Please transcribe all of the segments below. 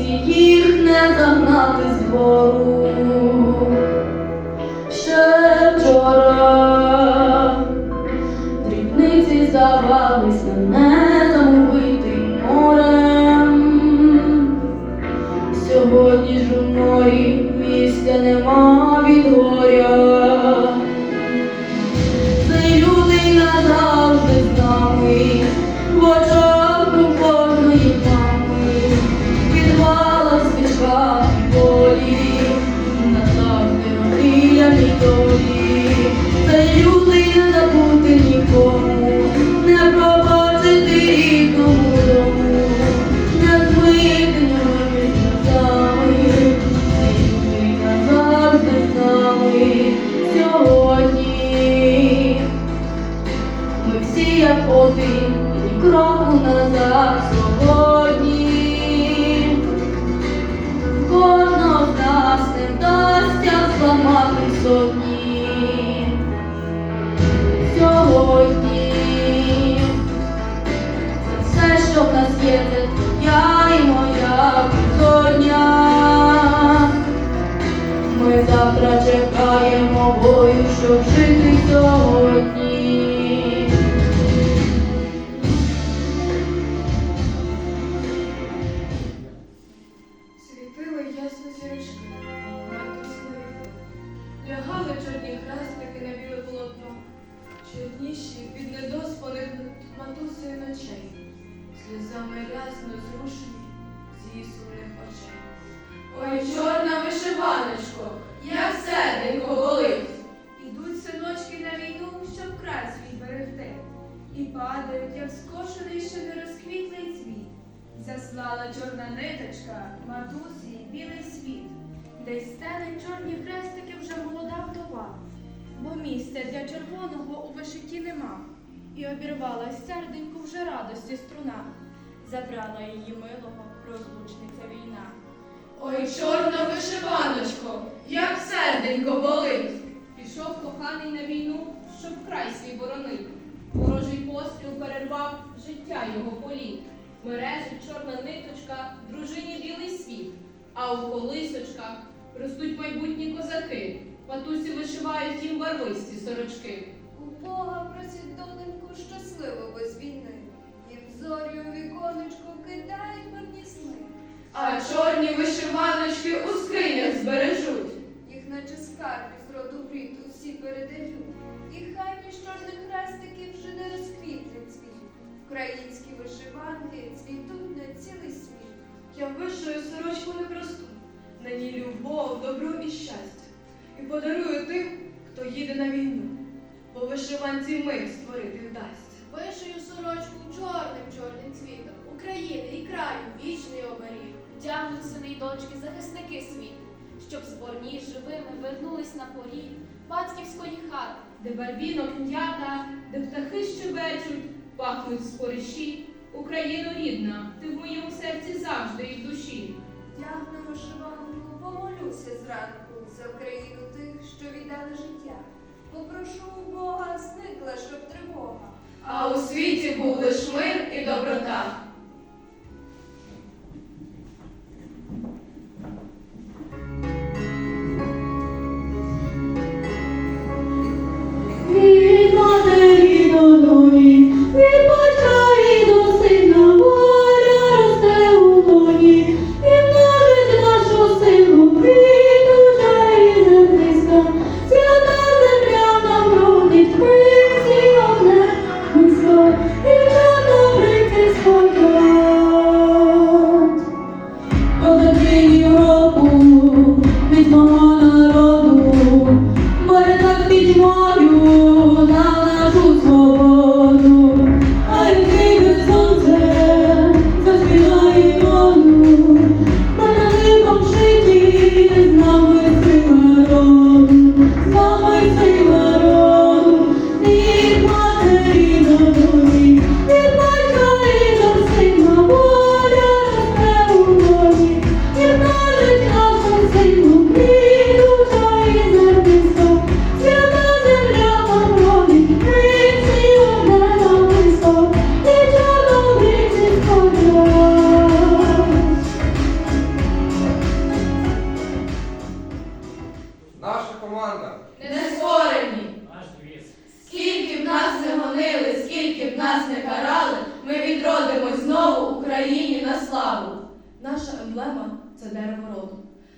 і їх не загнати з двору. Зламати чорніші від недоспаних матусею ночей, сльозами рясно зрушені з її сумних очей. Ой, чорна вишиваночко, як серденько болить. Ідуть синочки на війну, щоб край свій берегти. І падають, як скошений ще не розквітлий цвіт. Заслала чорна ниточка, матусі білий світ. Десь стелить чорні хрестики вже молода вдова. Бо місця для червоного у вишиті нема. І обірвалась серденьку вже радості струна. Забрала її милого розлучниця війна. Ой, чорна вишиваночко, як серденько болить. Пішов коханий на війну, щоб край свій боронив. Ворожий постріл перервав життя його політ. Мережить чорна ниточка, дружині білий світ. А у колисочках ростуть майбутні козаки. Матусі вишивають їм барвисті сорочки. У Бога просить доненьку щасливо без війни. Їм зорі у віконечку кидають мирні сни. А чорні вишиваночки у скринях збережуть. Їх наче скарб з роду в рід усі передають. І хай між чорних хрестиків вже не розквітне цвіт. Українські вишиванки цвітуть на цілий світ. Я вишию сорочку непросту, на ній любов, добро і щастя. І подарую тим, хто їде на війну, бо вишиванці мир створити вдасться. Вишию сорочку чорним чорним цвітом України і краю вічний оберіг. Вдягнуть сини й дочки захисники світу, щоб зборні живими вернулись на поріг батьківської хати. Де барвінок м'ята, де птахи щебечуть, пахнуть спориші. Україно рідна, ти в моєму серці завжди і в душі. Тягну вишиванку, помолюся зранку за Україну що віддали життя. Попрошу у Бога, зникла, щоб тривога. А у світі був лиш мир і доброта.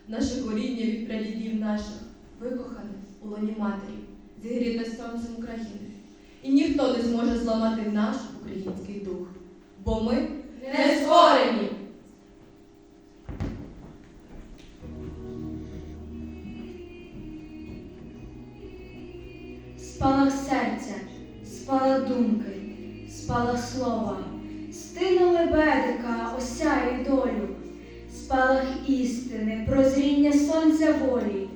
Наше коріння від прадідів наших, викохане у лоні матері, зігріте сонцем України. І ніхто не зможе зламати наш український дух, бо ми не створені. Спалах серця, спалах думки, спалах слова, стина лебедика осяє долю, спалах істини, прозріння сонця волі,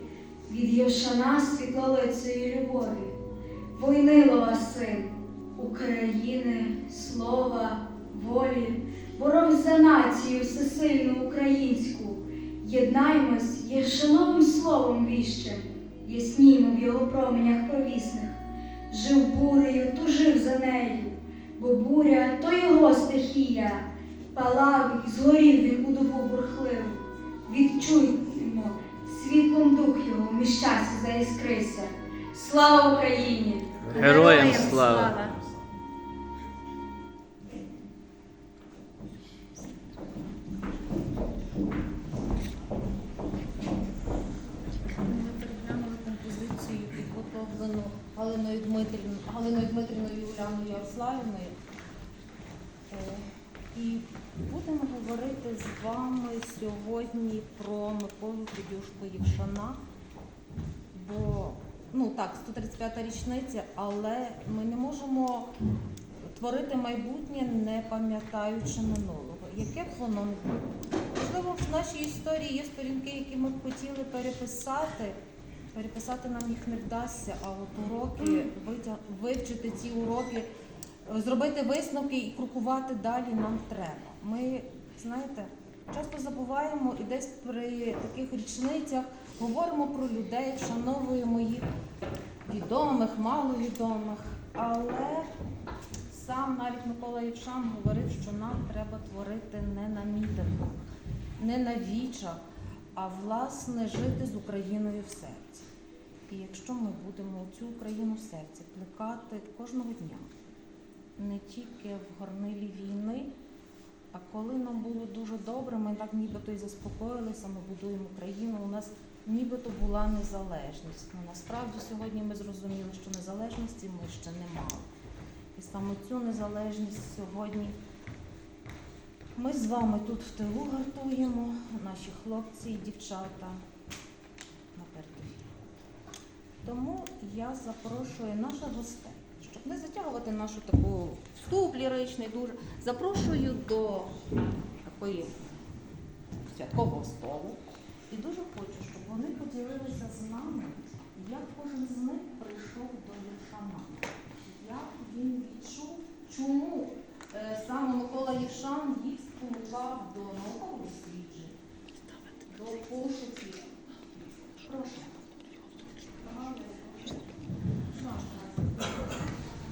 від Йошана світлолицеї любові, Войнилова син України, слова, волі, ворог за націю всесильну українську. Єднаймось, є шановним словом віщим, яснімо в його променях провісних. Жив бурею, тужив за нею, бо буря то його стихія, палав і згорів він бурхливу. Відчуймо, світлом дух його в міщасті заіскрися. Слава Україні! Героям слава! Ми переглянули композицію, підготовлену Галиною Дмитрівною, Галиною Дмитрівною і Уляною Ярославівною. І будемо говорити з вами сьогодні про Миколу Федюшку Євшана. Бо, ну так, 135-та річниця, але ми не можемо творити майбутнє, не пам'ятаючи минулого. Яке б воно не було. Можливо, в нашій історії є сторінки, які ми б хотіли переписати. Переписати нам їх не вдасться, а от уроки, вивчити ці уроки, зробити висновки і крокувати далі нам треба. Ми, знаєте, часто забуваємо і десь при таких річницях говоримо про людей, вшановуємо їх відомих, маловідомих, але сам навіть Микола Євшан говорив, що нам треба творити не на мітингах, не на вічах, а власне жити з Україною в серці. І якщо ми будемо цю Україну в серці плекати кожного дня, не тільки в горнилі війни, а коли нам було дуже добре, ми так нібито і заспокоїлися, ми будуємо Україну, у нас нібито була незалежність. Ну, насправді сьогодні ми зрозуміли, що незалежності ми ще не мали. І саме цю незалежність сьогодні ми з вами тут в тилу гартуємо, наші хлопці і дівчата на передовій. Тому я запрошую наших гостей, щоб не затягувати нашу таку вступ ліричний дуже. Запрошую до такої святкового столу. І дуже хочу, щоб вони поділилися з нами, як кожен з них прийшов до Євшана. Як він відчув, чому е, саме Микола Євшан їх спонукав до наукових досліджень, до пошуків.